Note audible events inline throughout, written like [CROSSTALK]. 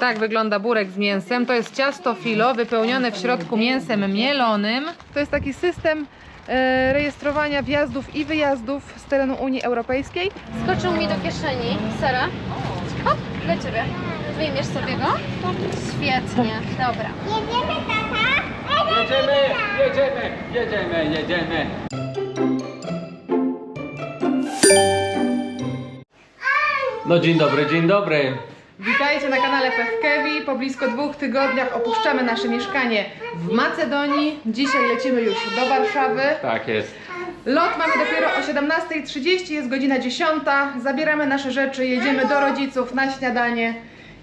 Tak wygląda burek z mięsem. To jest ciasto filo wypełnione w środku mięsem mielonym. To jest taki system e, rejestrowania wjazdów i wyjazdów z terenu Unii Europejskiej. Skoczył mi do kieszeni. Sara? Hop, dla ciebie. Wyjmiesz sobie go? Świetnie, dobra. Jedziemy, jedziemy, jedziemy, jedziemy. No dzień dobry, dzień dobry. Witajcie na kanale Pewkewi. Po blisko dwóch tygodniach opuszczamy nasze mieszkanie w Macedonii. Dzisiaj lecimy już do Warszawy. Tak jest. Lot mamy dopiero o 17.30, jest godzina 10. Zabieramy nasze rzeczy, jedziemy do rodziców na śniadanie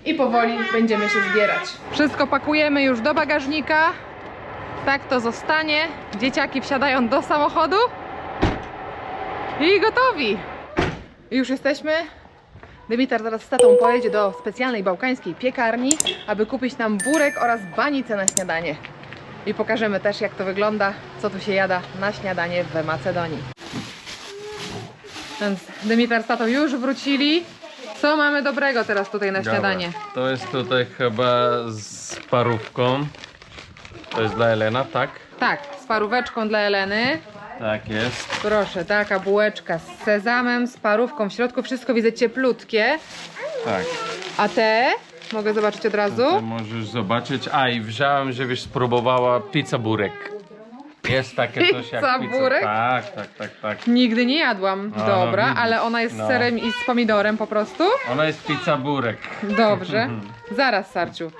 i powoli będziemy się zbierać. Wszystko pakujemy już do bagażnika. Tak to zostanie. Dzieciaki wsiadają do samochodu i gotowi. Już jesteśmy. Dymitar zaraz z tatą pojedzie do specjalnej bałkańskiej piekarni, aby kupić nam burek oraz banicę na śniadanie. I pokażemy też jak to wygląda, co tu się jada na śniadanie w Macedonii. Więc Dymitar z tatą już wrócili. Co mamy dobrego teraz tutaj na śniadanie? To jest tutaj chyba z parówką. To jest dla Elena, tak? Tak, z paróweczką dla Eleny. Tak jest. Proszę, taka bułeczka z sezamem, z parówką w środku. Wszystko widzę cieplutkie. Tak. A te? Mogę zobaczyć od razu? Możesz zobaczyć. A i wziąłem, żebyś spróbowała pizza burek. Jest takie coś jak Pizza pizza. burek? Tak, tak, tak, tak. Nigdy nie jadłam. No, Dobra, widzisz. ale ona jest z No. serem i z pomidorem po prostu? Ona jest pizza burek. Dobrze. [LAUGHS] Zaraz, Sarciu.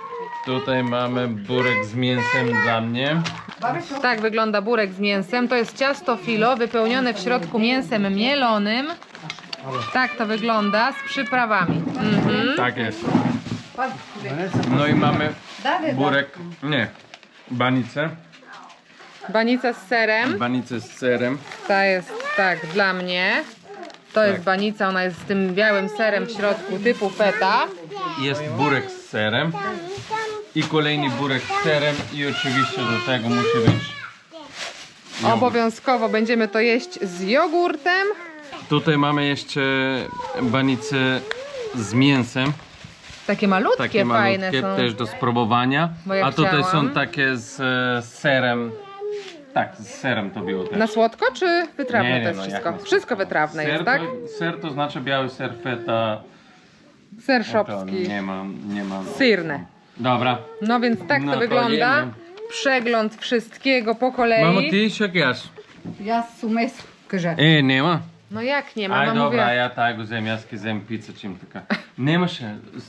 Tutaj mamy burek z mięsem dla mnie. Tak wygląda burek z mięsem. To jest ciasto filo wypełnione w środku mięsem mielonym. Tak to wygląda z przyprawami. Mhm. Tak jest. No i mamy burek, nie, banicę. Banica z serem. Banicę z serem. Ta jest tak dla mnie. To jest Tak. banica, ona jest z tym białym serem w środku typu feta. Jest burek z serem. I kolejny burek z serem. I oczywiście do tego musi być jogurt. Obowiązkowo będziemy to jeść z jogurtem. Tutaj mamy jeszcze banicę z mięsem. Takie malutkie, Takie fajne malutkie są. też do spróbowania. Bo ja A tutaj chciałam. są takie z e, serem. Tak, z serem to było też. Na słodko czy wytrawne Nie, nie, to jest no, wszystko? Wszystko wytrawne ser jest, tak? To, ser to znaczy biały ser feta. Ser szopski. nie ma, nie ma. Syrne. Dobra. No więc tak to no wygląda. Przegląd wszystkiego po kolei. Mamo, ty jeszcze raz. Ja sumes kaže. E, nema. No jak nie ma, Aj, mama dobra, mówiła. ja tak uzem, jaz ki zem pico čim taka. Nemaš,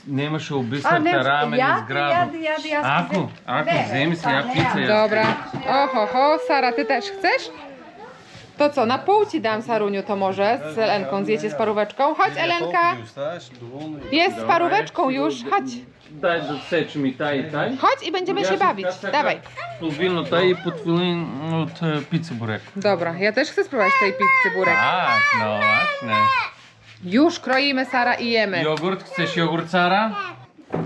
nemaš v bistvu A, ta ramen ja, z grabom. ja, ja, ja, jaz ki Ako, zem- ako, ja ne, Dobra. Oho, ho, Sara, ty też chcesz? To co, na pół ci dam, Saruniu, to może z Elenką zjecie z paróweczką. Chodź, Elenka. Jest z paróweczką już, chodź. Дай да сечем и тай, и тай. Chodź i będziemy się bawić. Dawaj. Половина тай и половин от е, пица бурек. Dobra, ja też chcę spróbować tej pizzy burek. Так, no właśnie. Już kroimy, Sara, i jemy. Jogurt, chcesz jogurt, Sara?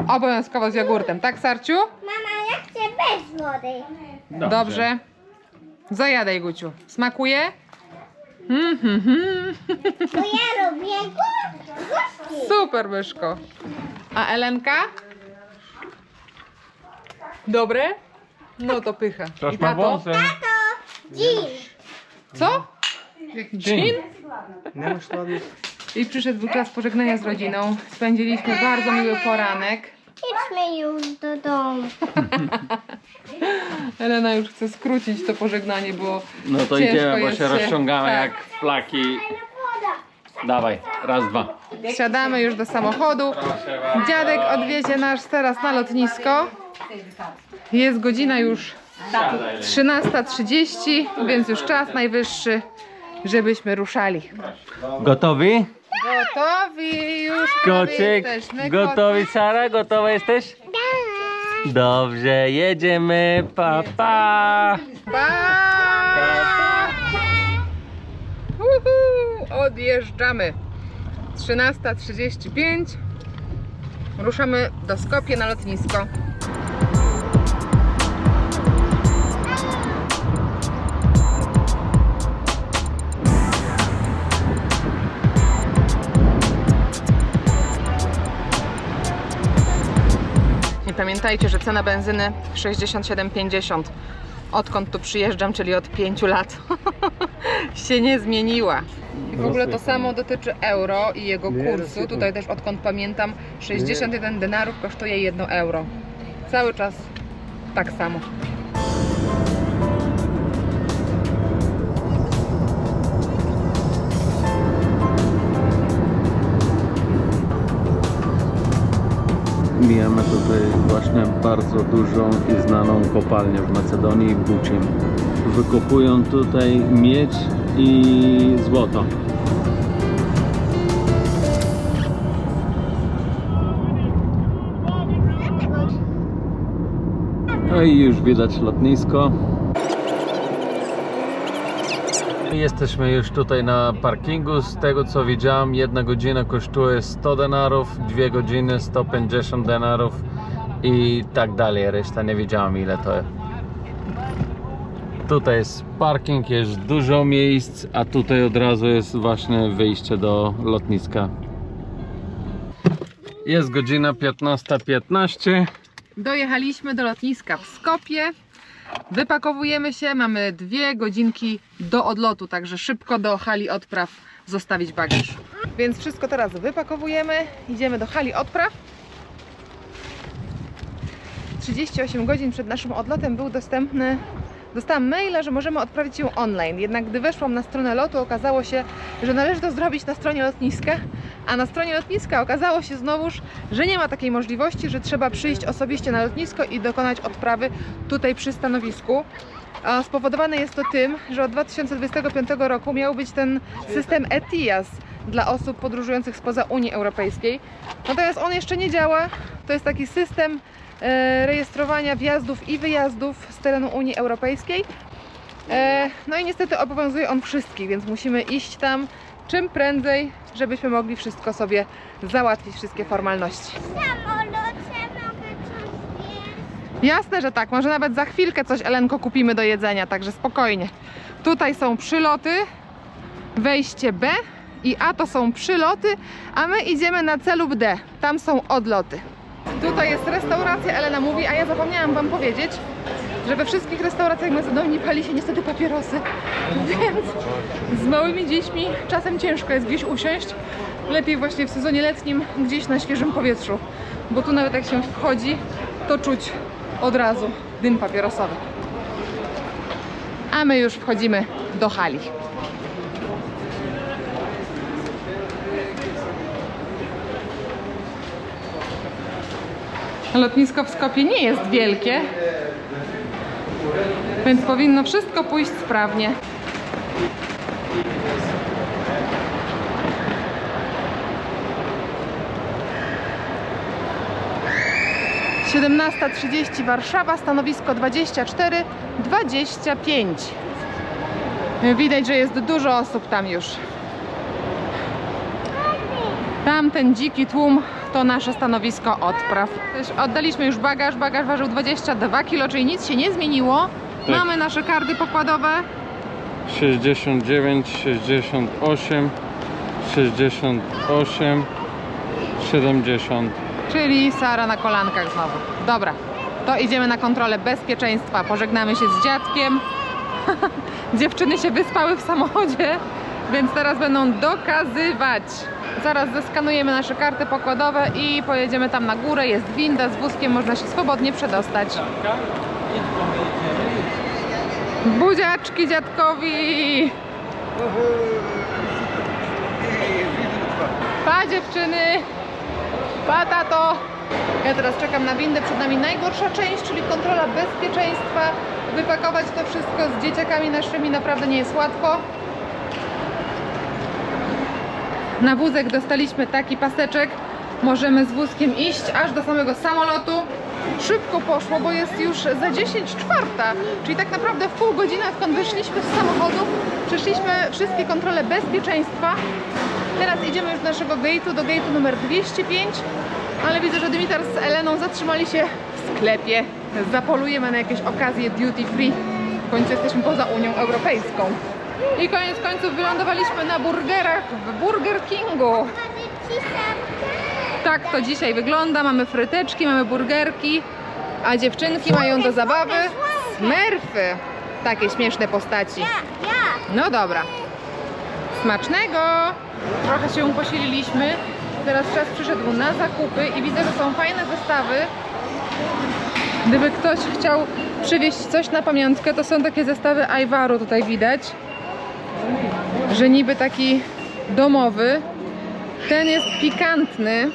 Obowiązkowo z jogurtem, tak, Sarciu? Mama, ja chcę bez wody. Dobrze. Zajadaj, Guciu. Smakuje? [LAUGHS] Mm. Bo ja górki. Super, myszko. A Elenka? Dobre? No to pycha. I ma tato? wąsem. Dzień. Co? Gin. I przyszedł czas pożegnania z rodziną. Spędziliśmy bardzo miły poranek. Idźmy już do domu. [LAUGHS] Elena już chce skrócić to pożegnanie, bo No to ciężko idziemy, bo jest się rozciągamy tak. jak flaki. Dawaj, raz, dwa. Siadamy już do samochodu. Dziadek odwiezie nas teraz na lotnisko. Jest godzina już 13.30, więc już czas najwyższy, żebyśmy ruszali. Gotowi? Gotowi już Kocyk, jesteśmy. gotowi Sara? Gotowa jesteś? Dobrze, jedziemy, pa pa! Pa! Uhu, odjeżdżamy. 13.35. Ruszamy do Skopie na lotnisko. Pamiętajcie, że cena benzyny 67,50. Odkąd tu przyjeżdżam, czyli od 5 lat, [LAUGHS] się nie zmieniła. I w ogóle to samo dotyczy euro i jego kursu. Tutaj też odkąd pamiętam 61 denarów kosztuje 1 euro. Cały czas tak samo. Mijamy tutaj właśnie bardzo dużą i znaną kopalnię w Macedonii, Bucim. Wykopują tutaj miedź i złoto. No i już widać lotnisko. Jesteśmy już tutaj na parkingu. Z tego co widziałem, jedna godzina kosztuje 100 denarów, dwie godziny 150 denarów i tak dalej. Reszta nie wiedziałem ile to jest. Tutaj jest parking, jest dużo miejsc, a tutaj od razu jest właśnie wyjście do lotniska. Jest godzina 15.15. Dojechaliśmy do lotniska w Skopie. Wypakowujemy się, mamy dwie godzinki do odlotu, także szybko do hali odpraw zostawić bagaż. Więc wszystko teraz wypakowujemy, idziemy do hali odpraw. 38 godzin przed naszym odlotem był dostępny. Dostałam maila, że możemy odprawić ją online. Jednak gdy weszłam na stronę lotu, okazało się, że należy to zrobić na stronie lotniska. A na stronie lotniska okazało się znowuż, że nie ma takiej możliwości, że trzeba przyjść osobiście na lotnisko i dokonać odprawy tutaj przy stanowisku. A spowodowane jest to tym, że od 2025 roku miał być ten system ETIAS dla osób podróżujących spoza Unii Europejskiej. Natomiast on jeszcze nie działa. To jest taki system e, rejestrowania wjazdów i wyjazdów z terenu Unii Europejskiej. E, No i niestety obowiązuje on wszystkich, więc musimy iść tam czym prędzej, żebyśmy mogli wszystko sobie załatwić, wszystkie formalności. Jasne, że tak. Może nawet za chwilkę coś Elenko kupimy do jedzenia, także spokojnie. Tutaj są przyloty, wejście B i A to są przyloty, a my idziemy na C lub D. Tam są odloty. Tutaj jest restauracja, Elena mówi, a ja zapomniałam Wam powiedzieć, że we wszystkich restauracjach Macedonii pali się niestety papierosy, więc z małymi dziećmi czasem ciężko jest gdzieś usiąść. Lepiej właśnie w sezonie letnim gdzieś na świeżym powietrzu, bo tu nawet jak się wchodzi, to czuć od razu dym papierosowy. A my już wchodzimy do hali. Lotnisko w Skopie nie jest wielkie, więc powinno wszystko pójść sprawnie. Siedemnasta trzydzieści Warszawa, stanowisko 24, 25. Widać, że jest dużo osób tam już. Tamten dziki tłum to nasze stanowisko odpraw. Oddaliśmy już bagaż, bagaż ważył 22 kg, czyli nic się nie zmieniło. Tak. Mamy nasze karty pokładowe. 69, 68, 68, 70. Czyli Sara na kolankach znowu. Dobra, to idziemy na kontrolę bezpieczeństwa. Pożegnamy się z dziadkiem. [LAUGHS] Dziewczyny się wyspały w samochodzie, więc teraz będą dokazywać. Zaraz zeskanujemy nasze karty pokładowe i pojedziemy tam na górę. Jest winda z wózkiem, można się swobodnie przedostać. Buziaczki dziadkowi! Pa dziewczyny! Pa tato! Ja teraz czekam na windę, przed nami najgorsza część, czyli kontrola bezpieczeństwa. Wypakować to wszystko z dzieciakami naszymi naprawdę nie jest łatwo. Na wózek dostaliśmy taki paseczek. Możemy z wózkiem iść aż do samego samolotu. Szybko poszło, bo jest już za 10 czwarta, czyli tak naprawdę w pół godziny, odkąd wyszliśmy z samochodu, przeszliśmy wszystkie kontrole bezpieczeństwa. Teraz idziemy już do naszego gate'u, do gate'u numer 205, ale widzę, że Dimitar z Eleną zatrzymali się w sklepie. Zapolujemy na jakieś okazje duty free. W końcu jesteśmy poza Unią Europejską. I koniec końców wylądowaliśmy na burgerach w Burger Kingu. Tak to dzisiaj wygląda. Mamy fryteczki, mamy burgerki, a dziewczynki mają do zabawy smerfy. Takie śmieszne postaci. No dobra. Smacznego! Trochę się posililiśmy. Teraz czas przyszedł na zakupy i widzę, że są fajne zestawy. Gdyby ktoś chciał przywieźć coś na pamiątkę, to są takie zestawy Ajwaru tutaj widać. Że niby taki domowy. Ten jest pikantny.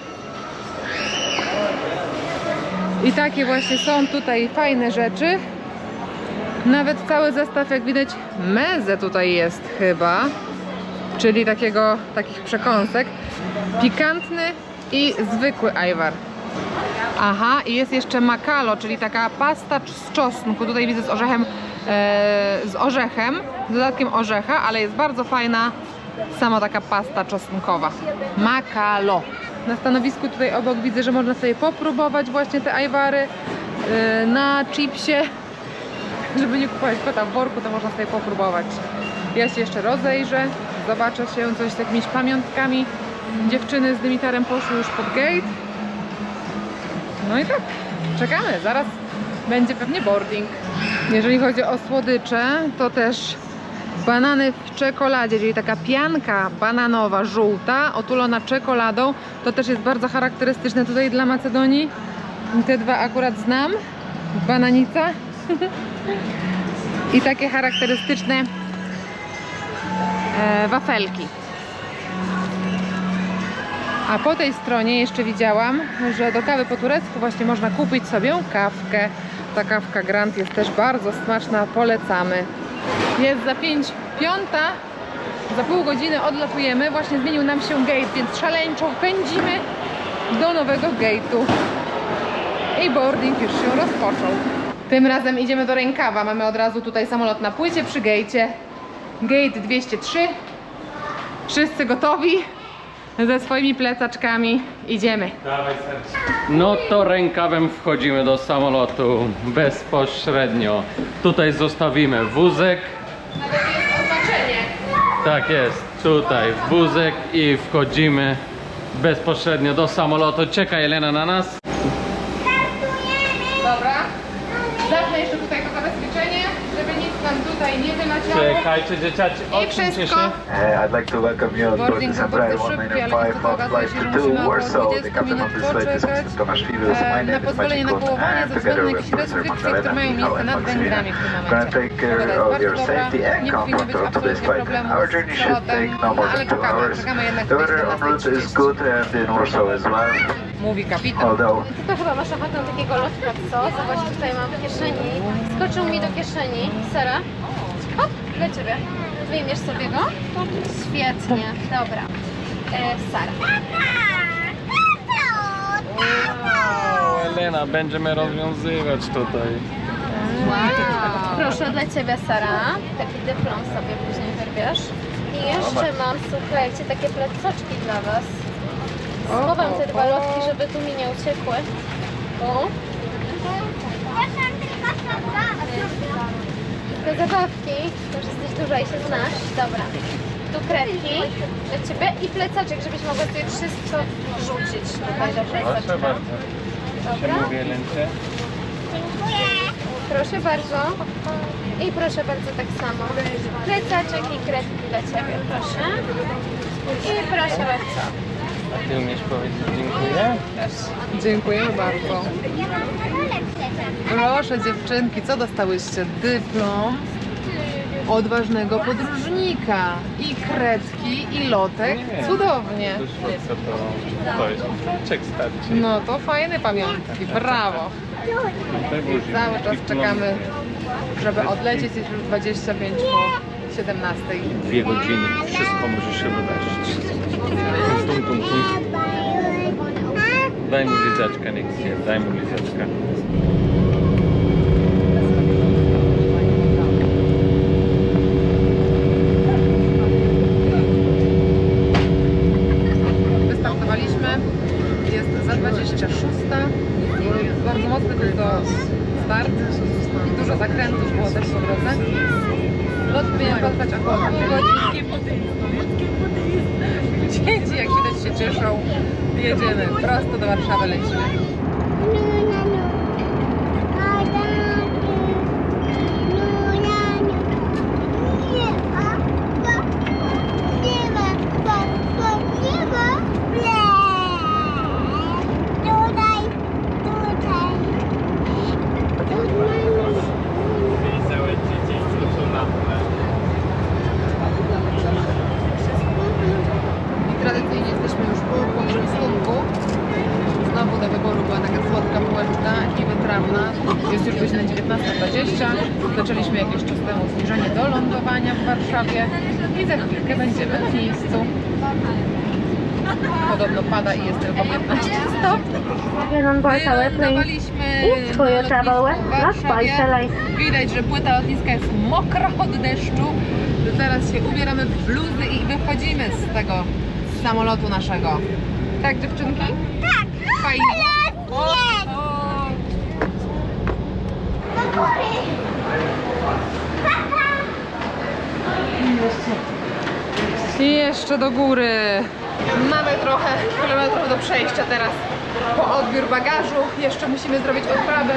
I takie właśnie są tutaj fajne rzeczy. Nawet cały zestaw, jak widać, meze tutaj jest chyba, czyli takiego, takich przekąsek. Pikantny i zwykły ajwar. Aha, i jest jeszcze makalo, czyli taka pasta z czosnku. Tutaj widzę z orzechem, z orzechem, z dodatkiem orzecha, ale jest bardzo fajna sama taka pasta czosnkowa. Makalo. Na stanowisku tutaj obok widzę, że można sobie popróbować właśnie te ajwary e, na chipsie [LAUGHS] żeby nie kupować kota w worku, to można sobie popróbować. Ja się jeszcze rozejrzę, zobaczę się coś z jakimiś pamiątkami. Dziewczyny z Dymitarem poszły już pod gate. No i tak, czekamy, zaraz będzie pewnie boarding. Jeżeli chodzi o słodycze, to też banany w czekoladzie, czyli taka pianka bananowa, żółta, otulona czekoladą. To też jest bardzo charakterystyczne tutaj dla Macedonii. Te dwa akurat znam. Bananica [LAUGHS] i takie charakterystyczne e, wafelki. A po tej stronie jeszcze widziałam, że do kawy po turecku właśnie można kupić sobie kawkę. Ta kawka Grand jest też bardzo smaczna, polecamy. Jest za 5 piąta, za pół godziny odlatujemy. Właśnie zmienił nam się gate, więc szaleńczo pędzimy do nowego gate'u. I boarding już się rozpoczął. Tym razem idziemy do rękawa. Mamy od razu tutaj samolot na płycie przy gejcie. Gate 203. Wszyscy gotowi ze swoimi plecaczkami. Idziemy. No to rękawem wchodzimy do samolotu bezpośrednio. Tutaj zostawimy wózek. Nawet jest oznaczenie. Tak jest, tutaj wózek i wchodzimy bezpośrednio do samolotu. Czeka Jelena na nas. Dobra. Zacznę jeszcze tutaj to zabezpieczenie, żeby nic nam tutaj nie wyleciało. Czekajcie dzieciaci, I odsuńcie wszystko. się. Hey, I'd like to welcome you on board Boarding był szybki, ale 195 niestety of okazuje się, flight że około Warsaw. 20 The captain minut of this flight is poczekać Mr. Tomasz Fidus. e, My na name is pozwolenie na Maciej połowanie and ze względu together na with jakieś restrykcje, Magdalena miejsce Michał nad and Maximilian. W tym Gonna momencie. take care of your safety and comfort on today's flight. Our z journey should take no more than two hours. The weather en route is 14.30. good and in Warsaw as well. Mówi kapitan. Although Ty to chyba masz ochotę na takiego lotka, co? Zobacz, tutaj mam w kieszeni. Skoczył mi do kieszeni. Sera. Hop, dla ciebie. Wyjmiesz sobie go? Świetnie, dobra. E, Sara. Elena, będziemy rozwiązywać tutaj. Proszę dla ciebie, Sara. Taki dyplom sobie później wyrwiesz. I jeszcze mam, słuchajcie, takie plecaczki dla was. Schowam te dwa lotki, żeby tu mi nie uciekły. O, te zabawki, to już jesteś duża i się znasz. Dobra. Tu kredki dla ciebie i plecaczek, żebyś mogła sobie wszystko rzucić tutaj do Proszę bardzo. Dobra. Mówię Lencie. Proszę bardzo. I proszę bardzo tak samo. Plecaczek i kredki dla Ciebie, proszę. I proszę bardzo. A ty umiesz powiedzieć dziękuję? Dziękujemy bardzo. Proszę dziewczynki, co dostałyście? Dyplom odważnego podróżnika i kredki i lotek. Cudownie. Do to, to jest starczy. No to fajne pamiątki, brawo. Tutaj buzi. Cały czas czekamy, żeby odlecieć, jest już 25 po 17. Dwie godziny. Wszystko może się wydarzyć. Daj mu lizaczka, niech zje. Daj mu. Wystartowaliśmy, jest za 26. Jest bardzo mocny to jest do start. Dużo zakrętów było też po drodze. Lot powinien potrwać około pół godziny. Dzieci jak widać się cieszą. Jedziemy, prosto do Warszawy lecimy. I tradycyjnie jesteśmy już po poczęstunku. Znowu do wyboru była taka słodka bułeczka i wytrawna. Jest już godzina 19.20. Zaczęliśmy jakiś czas temu zbliżanie do lądowania w Warszawie i za chwilkę będziemy na miejscu. Podobno pada i jest tylko 15 stopni. Wylądowaliśmy For your na travel Widać, że płyta lotniska jest mokra od deszczu. Zaraz się ubieramy w bluzy i wychodzimy z tego samolotu naszego. Tak, dziewczynki? Tak! Fajnie. O, o. I jeszcze do góry. Mamy trochę kilometrów do przejścia teraz po odbiór bagażu. Jeszcze musimy zrobić odprawę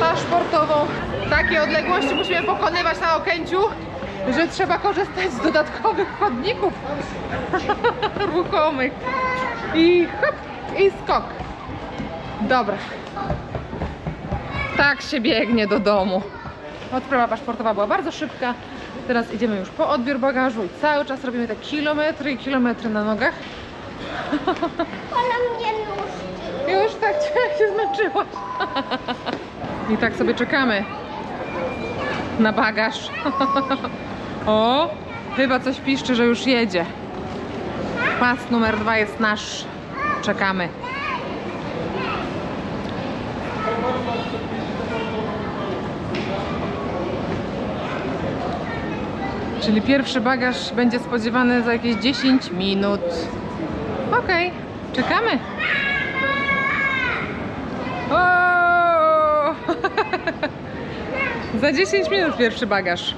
paszportową. Takie odległości musimy pokonywać na Okęciu, że trzeba korzystać z dodatkowych chodników [LAUGHS] ruchomych. I hop, i skok. Dobra. Tak się biegnie do domu. Odprawa paszportowa była bardzo szybka. Teraz idziemy już po odbiór bagażu i cały czas robimy te kilometry i kilometry na nogach. [LAUGHS] Już tak [LAUGHS] się zmęczyłaś. I tak sobie czekamy na bagaż. [LAUGHS] O, chyba coś piszczy, że już jedzie. Pas numer dwa jest nasz. Czekamy. Czyli pierwszy bagaż będzie spodziewany za jakieś 10 minut. Okej, czekamy. O! [LAUGHS] za 10 minut pierwszy bagaż.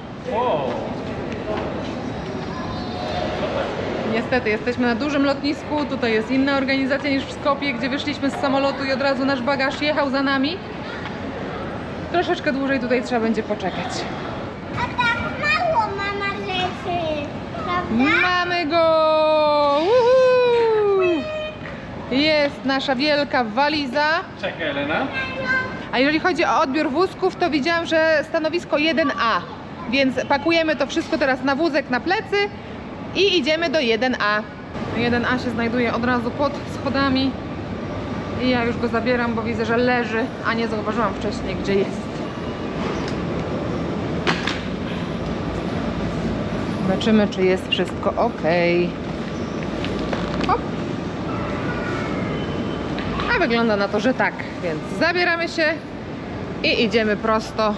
Niestety, jesteśmy na dużym lotnisku. Tutaj jest inna organizacja niż w Skopie, gdzie wyszliśmy z samolotu i od razu nasz bagaż jechał za nami. Troszeczkę dłużej tutaj trzeba będzie poczekać. A tak mało mama rzeczy, prawda? Mamy go! Jest nasza wielka waliza. Czekaj, Elena. A jeżeli chodzi o odbiór wózków, to widziałam, że stanowisko 1A. Więc pakujemy to wszystko teraz na wózek na plecy i idziemy do 1A. 1A się znajduje od razu pod schodami. I ja już go zabieram, bo widzę, że leży, a nie zauważyłam wcześniej, gdzie jest. Zobaczymy, czy jest wszystko ok. Wygląda na to, że tak. Więc zabieramy się i idziemy prosto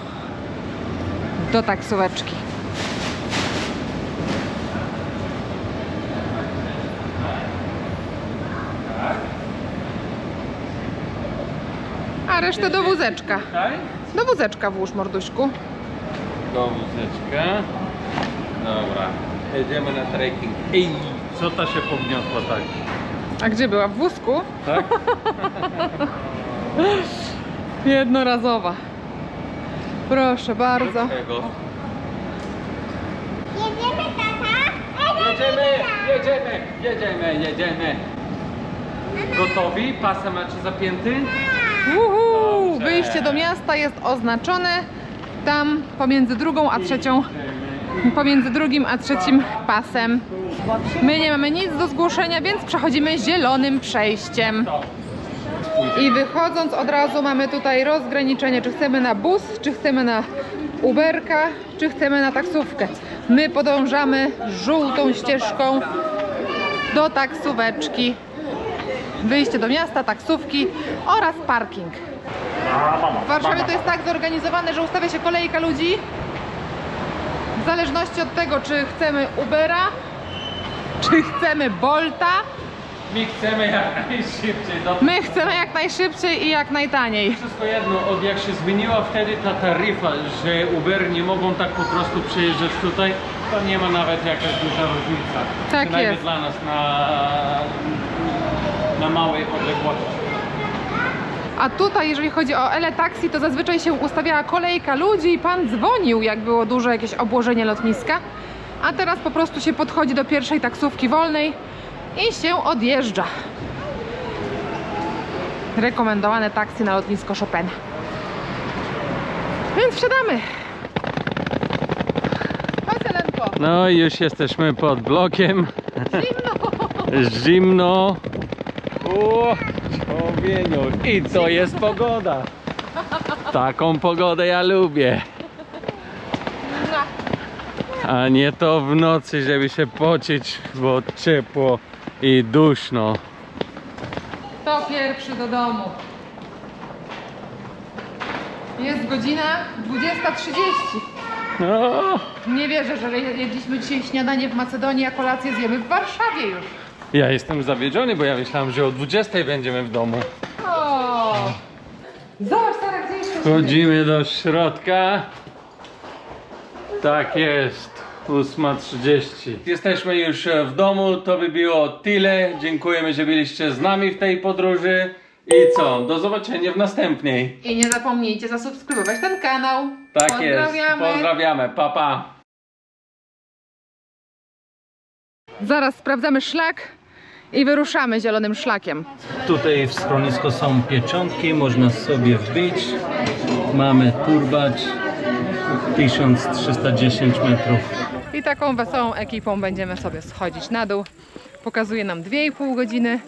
do taksóweczki. A resztę do wózeczka. Do wózeczka włóż, morduśku. Do wózeczka. Dobra. Jedziemy na trekking. Ej, co ta się pogniotła tak? A gdzie była? W wózku? Tak? [LAUGHS] Jednorazowa. Proszę bardzo. Jedziemy, tata? Jedziemy, jedziemy, jedziemy, jedziemy. Gotowi? Pasem macie zapięty? Uhu, Dobrze. wyjście do miasta jest oznaczone tam pomiędzy drugą a trzecią, pomiędzy drugim a trzecim pasem. My nie mamy nic do zgłoszenia, więc przechodzimy zielonym przejściem. I wychodząc od razu mamy tutaj rozgraniczenie, czy chcemy na bus, czy chcemy na Uberka, czy chcemy na taksówkę. My podążamy żółtą ścieżką do taksóweczki. Wyjście do miasta, taksówki oraz parking. W Warszawie to jest tak zorganizowane, że ustawia się kolejka ludzi. W zależności od tego, czy chcemy Ubera, czy chcemy Bolta, My chcemy jak [LAUGHS] najszybciej do My chcemy jak najszybciej i jak najtaniej. Wszystko jedno, od jak się zmieniła wtedy ta taryfa, że Uber nie mogą tak po prostu przyjeżdżać tutaj, to nie ma nawet jakaś duża różnica. Tak Przynajmniej jest. dla nas na, na małej odległości. A tutaj, jeżeli chodzi o Eletaxi, to zazwyczaj się ustawiała kolejka ludzi i pan dzwonił, jak było duże jakieś obłożenie lotniska. A teraz po prostu się podchodzi do pierwszej taksówki wolnej i się odjeżdża. Rekomendowane taksy na lotnisko Chopin. Więc wsiadamy. Chodź, Elenko. No i już jesteśmy pod blokiem. Zimno. Zimno. O. I to jest pogoda. Taką pogodę ja lubię. A nie to w nocy, żeby się pocić, bo ciepło i duszno. To pierwszy do domu. Jest godzina 20.30. No, Nie wierzę, że jedliśmy dzisiaj śniadanie w Macedonii, a kolację zjemy w Warszawie już. Ja jestem zawiedziony, bo ja myślałem, że o 20 będziemy w domu. O! Zobacz, Sara, gdzie jesteśmy? Wchodzimy do środka. Tak jest. 8.30. Jesteśmy już w domu. To by było tyle. Dziękujemy, że byliście z nami w tej podróży. I co? Do zobaczenia w następnej. I nie zapomnijcie zasubskrybować ten kanał. Tak jest. Pozdrawiamy. Pozdrawiamy. Pa, pa. Zaraz sprawdzamy szlak i wyruszamy zielonym szlakiem. Tutaj w schronisko są pieczątki, można sobie wbić. Mamy turbacz 1310 metrów. I taką wesołą ekipą będziemy sobie schodzić na dół. Pokazuje nam 2,5 godziny.